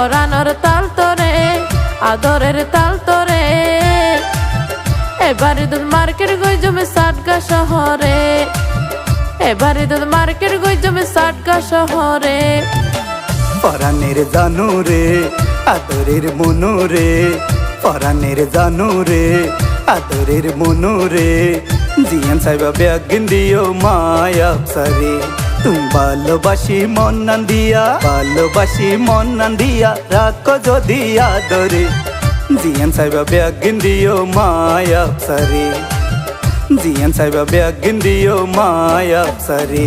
পরানোর তাল তোরে, আদরের তাল তোরে। এবারে দুধ মার্কেট গই জমে সাটগা শহরে। এবারে দুধ মার্কেট গই জমে সাটগা শহরে। পরাণের জানু রে, আদরের মনু রে। পরাণের জানু রে, আদরের মনু রে। জিয়ান সাইবা ব্যাগিন দিও মায়া সারে তুমি ভালোবাসি মন নান্দিয়া, ভালোবাসি মন নান্দিয়া, রাখো যদি আদরে। জিয়ান সাহেব ব্যাগিন দিও মায়া সারে জিয়ান সাহেব ব্যাগিন দিও মায়া সারে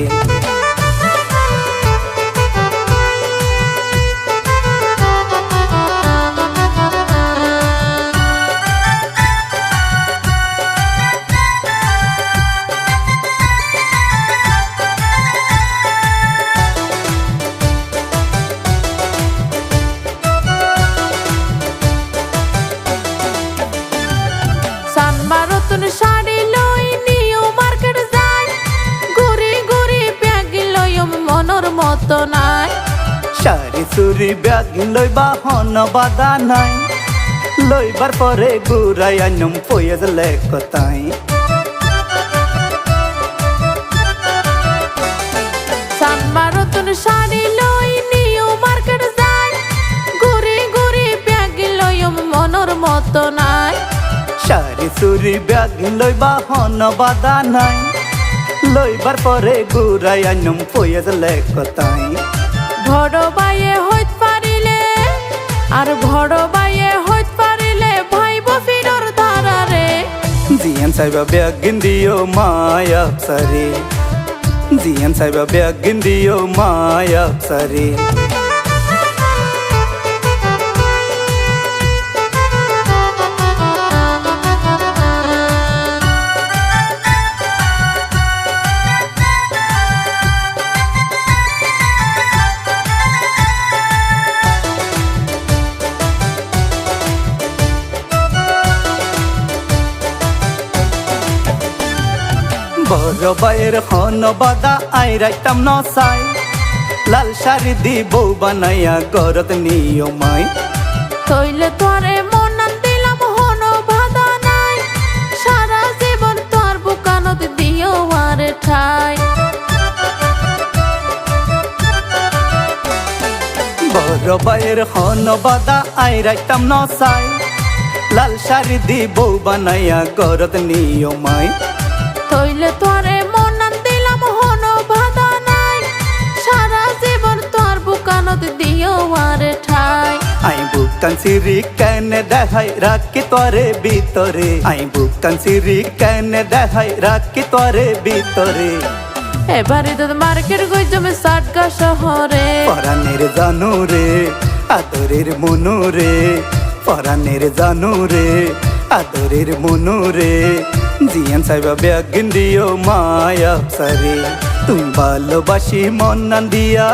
সুরি ব্যাগ লইবা হন বাদা নাই। লইবার পরে গুড়াই আনম পয়েজ লেখতাই সানবার নতুন শাড়ি লই নিউ মার্কেট যাই। ঘুরি ঘুরি ব্যাগ লইম মনর মতো নাই। সারি সুরি ব্যাগ লইবা হন বাদা নাই। লইবার পরে গুড়াই আনম পয়েজ লেখতাই ভড় বাইয়ে হইত পারিলে, আর ভড় বাইয়ে হইত পারিলে ভাইব ফিরর ধারারে। জিয়ান সাইবা ব্যাগ দিও মায়া সারে। জিয়ান সাইবা ব্যাগ দিও মায়া সারে। বড় বাইয়ের হন বাদা আই রাইতাম নসাই লাল শাড়ি দি বউ বানাইয়া গরত নিয়মাই তৈলে তোরে মনান দিলাম হন বাধা নাই। সারা জীবন তোর বুকানত দিও আরে ঠাই। বড় বাইয়ের হন বাদা আই রাইতাম নসাই লাল শাড়ি দি বউ বানাইয়া গরত নিয়মাই তৈলে তোরে মনান দিলাম হন বাধা নাই। সারা জীবন তোর বুকানত দিও আরে ঠাই। আই বুকান সিরি কেনে দেখাই রাখি তোরে ভিতরে। আই বুকান সিরি কেনে দেখাই রাখি তোরে ভিতরে। এবারে দুধ মার্কেট গই জমে সাটগা শহরে। পরাণের জানু রে আদরের মনু রে পরাণের জানু রে আদরের মনু রে জিয়ান সাইবা ব্যাগিন দিও মায়া সারে তুমি ভালোবাসি, মন নান্দিয়া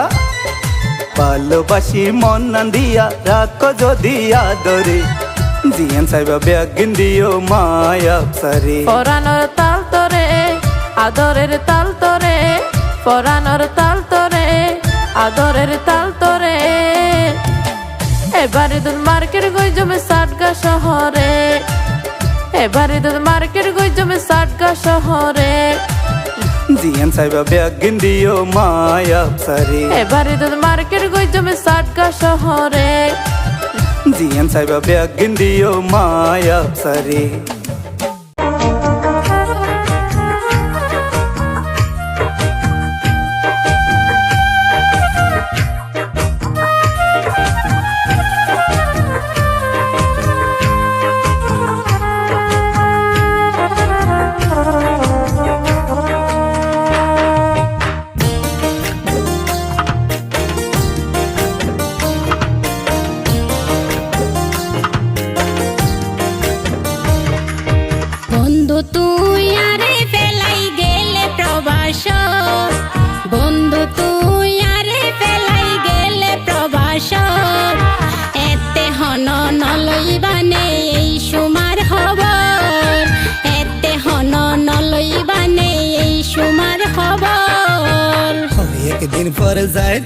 ভালোবাসি, মন নান্দিয়া রাখো যদি আদরে। জিয়ান সাইবা ব্যাগিন দিও মায়া সারে পরানোর তাল তোরে, আদরের তাল তোরে। পরানোর তাল তোরে, আদরের তাল তোরে। এবারে দুধ মার্কেট গই জমে সাটগা শহরে। এবারে দুধ মার্কেট গই জমে সাটকা শহরে। জিয়ান সাইবা ব্যাগিন দিও মায়া সারি এবারে দুধ মার্কেট গই জমে সাটকা শহরে। জিয়ান সাইবা ব্যাগিন দিও মায়া সারে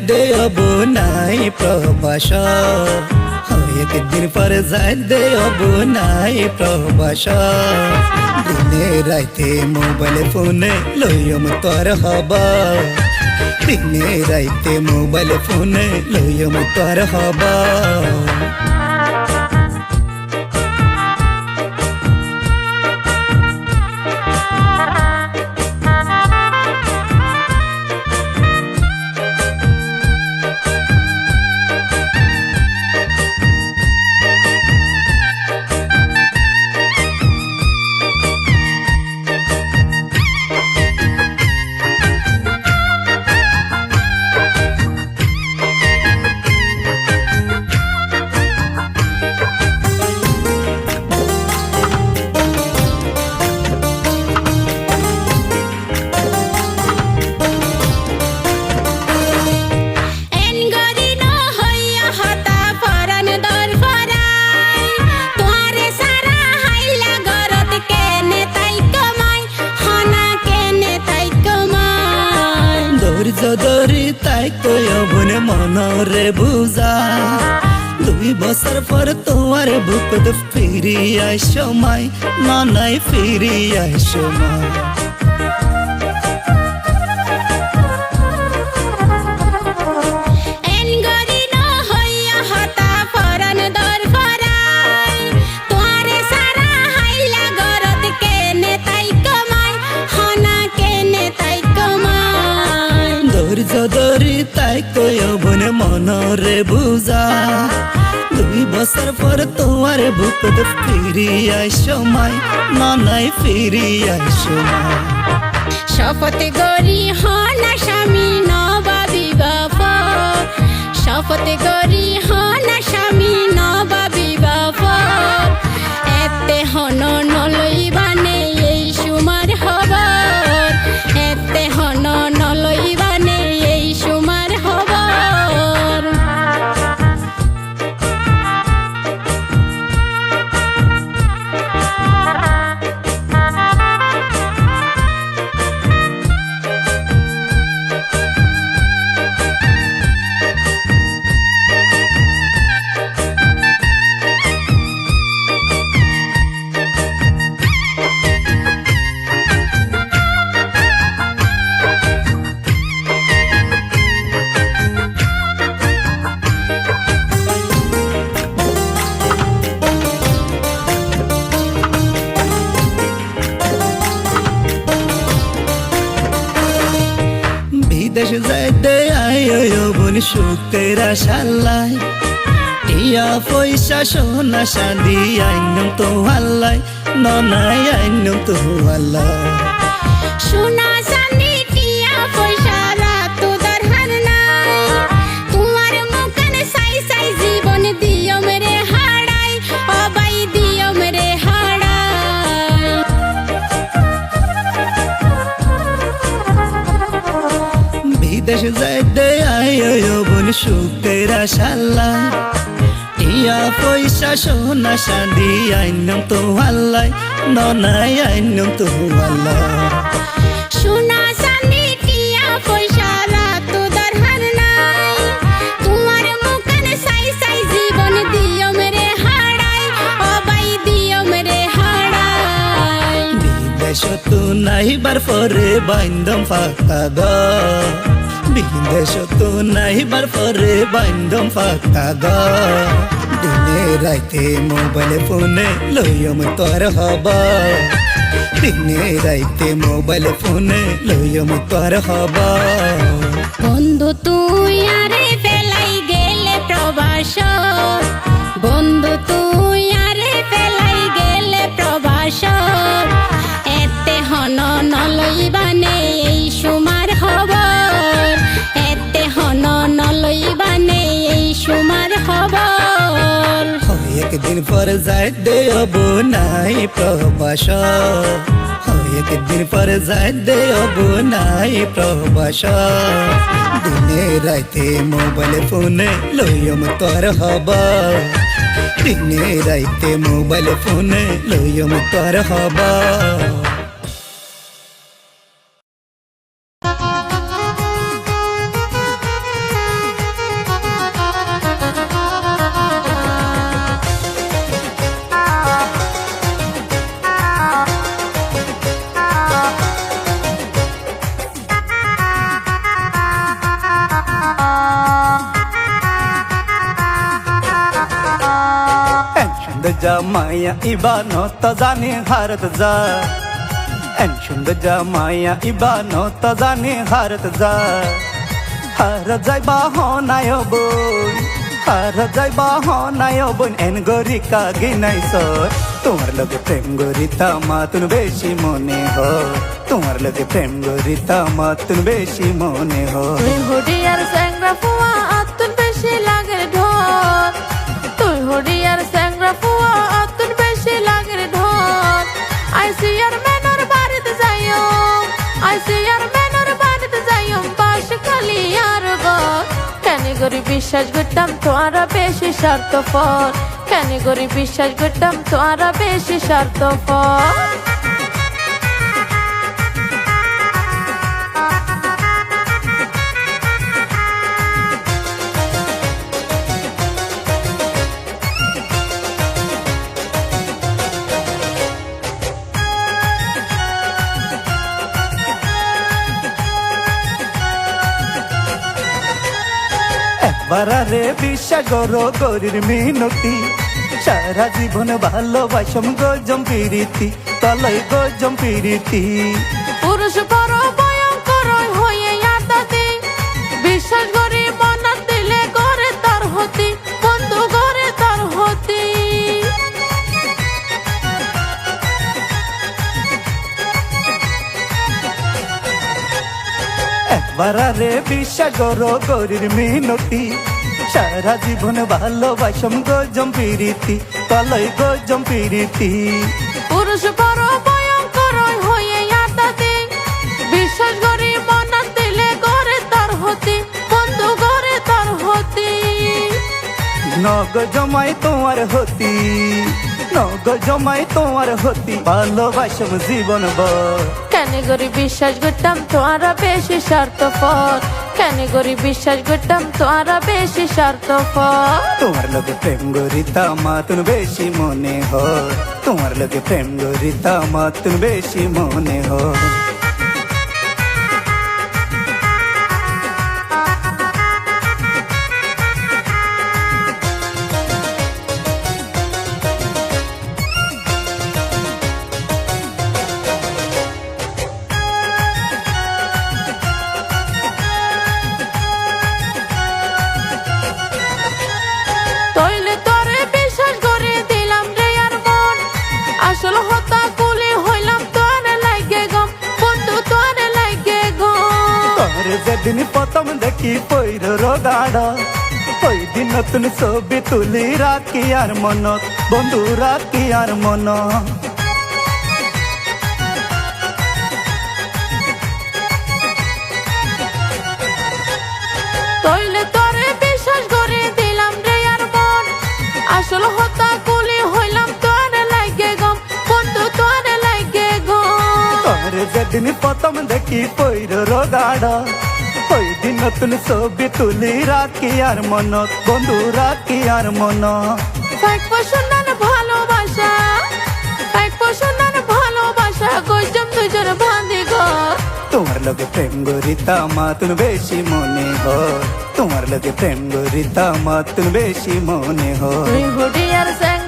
দেব নাই প্রবাস একদিন পর যায় দেব নাই প্রবাস দিনে রাইতে মোবাইল ফোনে লইম তোর হবা দিনে রাইতে মোবাইল ফোনে লইম তোর হবা বনে মনরে বুঝা। দুই বছর পর তোমার বুকত ফিরি আই সময়, না নাই ফিরি আই সময়। তাই কই বনে মনরে বুঝা দুই বছর পর তোমার বুকত ফিরি আই সময় না নাই ফিরি আই সময় শপথ গরি হনা স্বামী নবাবি বাপ শপথ গরি হনা স্বামী নবাবি বাপ এতে হন শাদি আইনম তো হাল্লাই ননাই আইনম তো হাল্লাই সোনা চাঁদি টিয়া পয়সা রাত দরহার নাই। তোমার মুখন সাই সাই জীবন দিও মেরে হাড়াই অবাই দিও মেরে হাড়াই বিদেশ যাইতে আয়ো বোন সুখের আশালাই টিয়া পয়সা সোনা শাদি আইনম তো হাল্লাই ননাই আইনম তো হাল্লাই সোনা চাঁদি টিয়া পয়সা রাত দরহার নাই। তোমার মুখন সাই সাই জীবন দিও মেরে হাড়াই অবাই দিও মেরে হাড়াই বিদেশ তো নাইবার পরে বাইন্দম ফাঁকা গ বিদেশ তো নাইবার পরে বাইন্দম ফাঁকা গ দিনে রাইতে মোবাইল ফোনে লইয়ম তোর হবা। দিনে রাইতে মোবাইল ফোনে লইয়ম তোর হবা। বন্ধু তুই আরে একদিন পর যায় হব নাই প্রবাস। একদিন পর যায় দেব নাই প্রবাস। দিনে রাইতে মোবাইল ফোনে লইম তোর হব। দিনে রাইতে মোবাইল ফোনে লইম তোর হবা। জামাইয়া ইবানত জানি হারত যা এন সুন্দর জামাইয়া ইবানত জানি হারত যা হার যাইবা হনায় বোন হার যাইবা হনায় বোন এন গরি কাগি নাই সর তোমার লগে প্রেম গরি তামাতুন বেশি মনে হয় তোমার লগে প্রেম গরি তামাতুন বেশি মনে হয় বিশ্বাস করতাম তোরা বেশি স্বার্থ ফল কেন করি বিশ্বাস করতাম তোরা বেশি স্বার্থ ফল বিশা গর গরির মিনতি। সারা জীবন ভালোবাসম গজম পিরিতি তলয় গজম পিরিতি একবার রে বিশ্বাস করো গরির মিনতি। সারা জীবন ভালোবাসম গজম পিরিতি তলই গজম পিরিতি পুরুষ বড় ভয়ঙ্কর হয়ে আদাতি বিশ্বাস করি মনা দিলে করে তার হতি বন্ধু করে তার হতি। নগ জমাই তোমার হতি। নগ জমাই তোমার হতি? ভালোবাসম জীবন কেন করি বিশ্বাস করতাম তোরা বেশি স্বার্থপর? কেন করি বিশ্বাস করতাম তোরা বেশি স্বার্থপর? তোমার লোকে প্রেম গরিতা মাতুন বেশি মনে হয়। তোমার লোকে প্রেম গরিতা মাতুন বেশি মনে হয়। রোগাড় ওই দিন নতুন ছবি তুলি রাখি আর মন বন্ধু রাখি আর তোরে বিশ্বাস করে দিলাম রে আর মন। আসল হতা কুলি হইলাম তোরে লাগে গম বন্ধু তোরে লাগে গম। তোর যেদিন প্রথম দেখি পৈর রোগাড় ওই দিন নতুন ছবি তুলি রাখি আর মন বন্ধু রাখি আর মন। পছন্দার ভালোবাসা এক পছন্দার ভালোবাসা গজম দুজন বাঁধি ঘর তোমার লগে প্রেম গরিতা মাতুন বেশি মনে হয় তোমার লগে প্রেম গরিতা মাতুন বেশি মনে হয় তুই স্যাংরা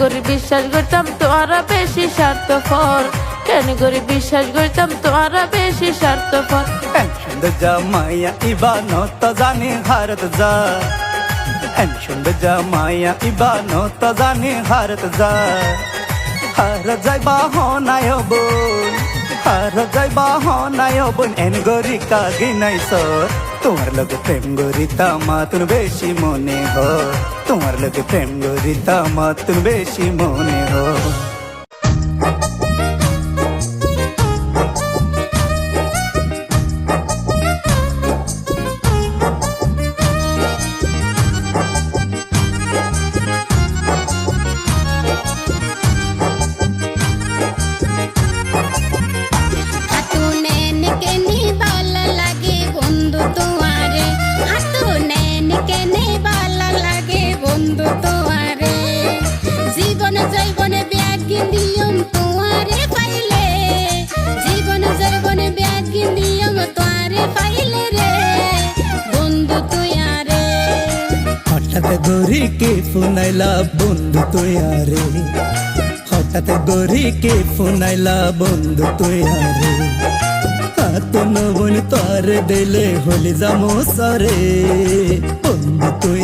করি বিশ্বাস করতাম তোরা বেশি স্বার্থপর। কেন করি বিশ্বাস করতাম তোরা বেশি স্বার্থপর। জামাইয়া ইবানত জানি হারত যা সুন্দর জামাইয়া ইবানত জানি হারত যা হার যাইবা হনায় বোন হার যাইবা হনায় বোন এন গরি কাগি নাই সর তোমার লগে প্রেম গরিতা তুমি বেশি মনে হ তোমার লগে প্রেম গরিতা তুমি বেশি মনে হয় গরিকে ফোনাইলা বন্ধু তুই আরে হঠাৎ গরিকে ফোনাইলা বন্ধু তুই আরে হাত নবন তার দিলে হলি যামো সরে বন্ধু তুই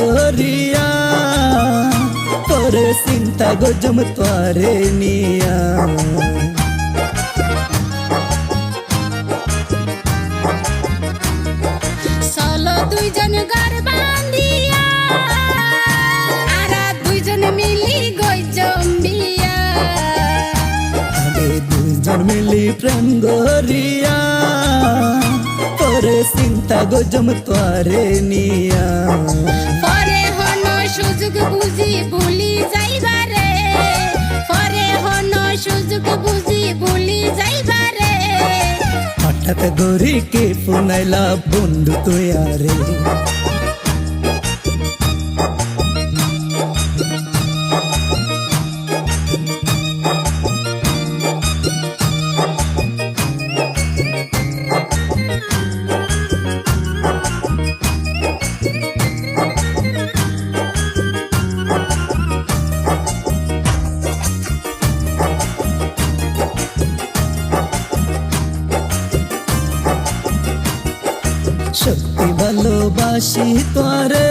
প্রেম গরিয়া চিন্তা গজম তোরে নিয়া চলো দুইজন ঘর বান্ধিয়া আর দুইজন মিলি গই জম্বিয়া আগে দুজন মিলি প্রেম গরিয়া পরে চিন্তা গজম তোরে নিয়া পরে হন সুযোগ বুঝি ভুলি যাইবারে পরে হন সুযোগ বুঝি ভুলি যাইবারে হঠাৎ গরিকে ফোনাইলা বন্ধু তুই আরে সত্যি ভালোবাসি তোরে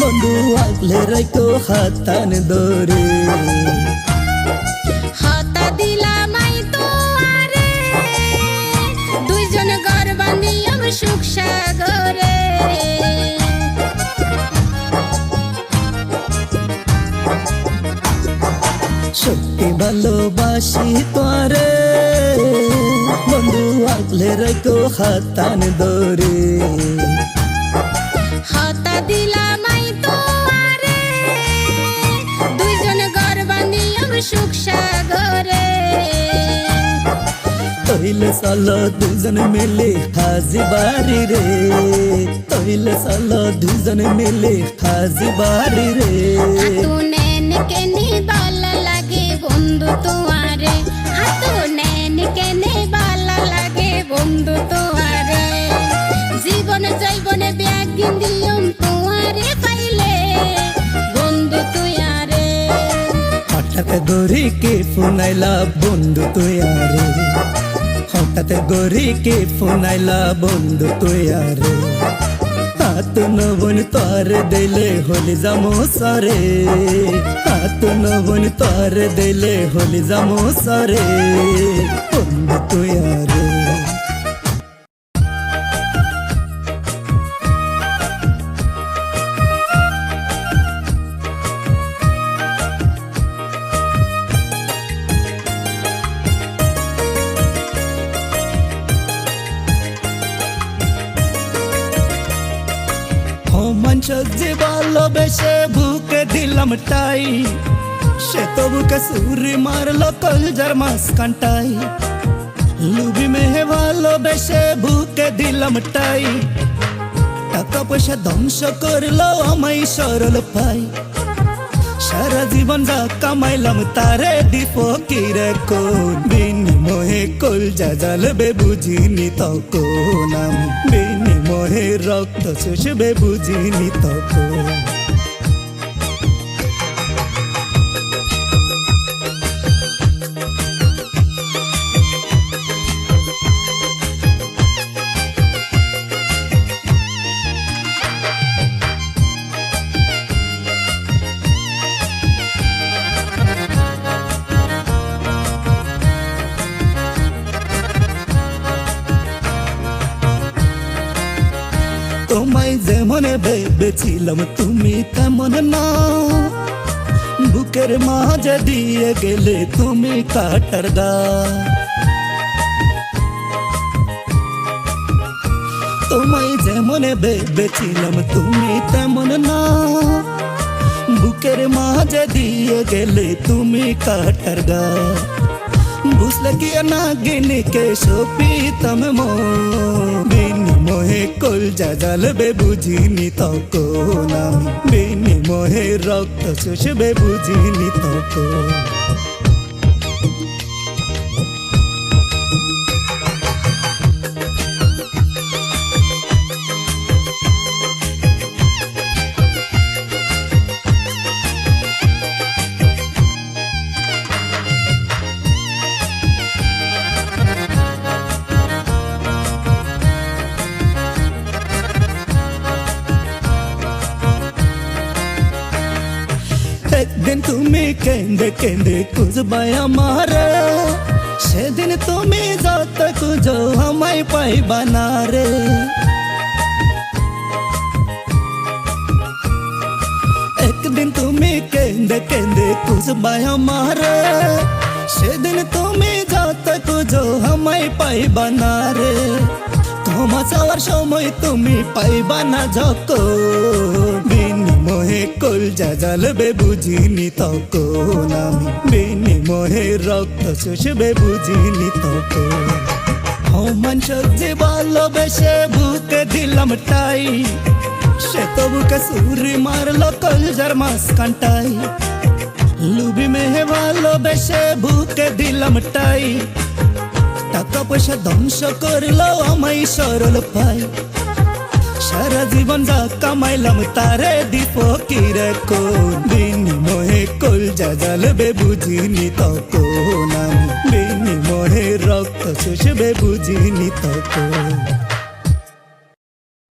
বন্ধু আগলে রাইতো হাতান দরে। হতা দিলামাই তোয়ারে দুইজন ঘর বান্ধিয়াম সুখ সাগরে। সত্যি ভালোবাসি তোরে বন্ধু আগলে রাইতো হাতান দরে। হতা দিলামাই তোয়ারে দুইজন ঘর বান্ধিয়াম সুখ সাগরে। তৈলে সালো দুজন মিলে হাজি বাড়ি রে। তৈলে সালো দুজন মিলে হাজি বাড়ি রে। হাতু নেন কেনে বন্ধু তোয়ারে জীবন জৈবনে ব্যাগ দিয়ম তোয়ারে বন্ধু তুয়ারে হঠাৎ গরিকে ফোনাইলা বন্ধু তুই আরে। হঠাৎ গরিকে ফোনাইলা বন্ধু তুই আরে। হাত নবন তোর দিলে হলি যামো সারে। হাত নবন তোর দিলে হলি যামো সারে। বন্ধু বুকে দিলাম টাই সে তো বুকে সুরি মারলো কলজার মাস কান্টাই লুবি মেহে ভালোবেসে বুকে দিলাম টাই টাকা পয়সা ধ্বংস করল আমায় সরল পাই সারা জীবন যা কামাইলাম তারে দিব কিরে কোন বিনিময়ে কল যা জ্বালবে বুঝিনি তখন আমি বিনিময়ে রক্ত শুষবে বুঝিনি তখন ভেবেছিলাম তুমি তেমন না। বুকের মাঝে দিয়ে গেলে তুমি কাটার গা তোমায় যেমন ভেবেছিলাম তুমি তেমন না। বুকের মাঝে দিয়ে গেলে তুমি কাটার গা বুঝলে কি না গিনিকে সপিতম বিনিময়ে কল জাগালবে বুঝিনি তখন আমি বিনিময়ে রক্ত শুষবে বুঝিনি তখন কেঁদে খুঁজবাই আমার সেদিন তুমি যত খুঁজো আমায় পাইবা না রে একদিন তুমি কেঁদে কেঁদে খুঁজবাই আমার সেদিন তুমি যত খুঁজো আমায় পাইবা না রে তোমার যাওয়ার সময় তুমি পাইবা না যখন জাগালবে বুঝিনি তখন আমি। বিনিময়ে রক্ত শুষবে বুঝিনি তখন সমান সবজি ভালোবেসে বুকে দিলাম টাই সে তো বুকে সুরি মারলো কলজার মাস কান্টাই লুবি মেহে ভালোবেসে বুকে দিলাম টাই টাকা পয়সা ধ্বংস করল আমায় সরল পাই। সারা জীবন যা কামাইলাম তারে দীপ কিরে কোন বিনিময়ে কল যা জ্বালবে বুঝিনি তখন। আমি বিনিময়ে রক্ত শুষবে বুঝিনি তখন।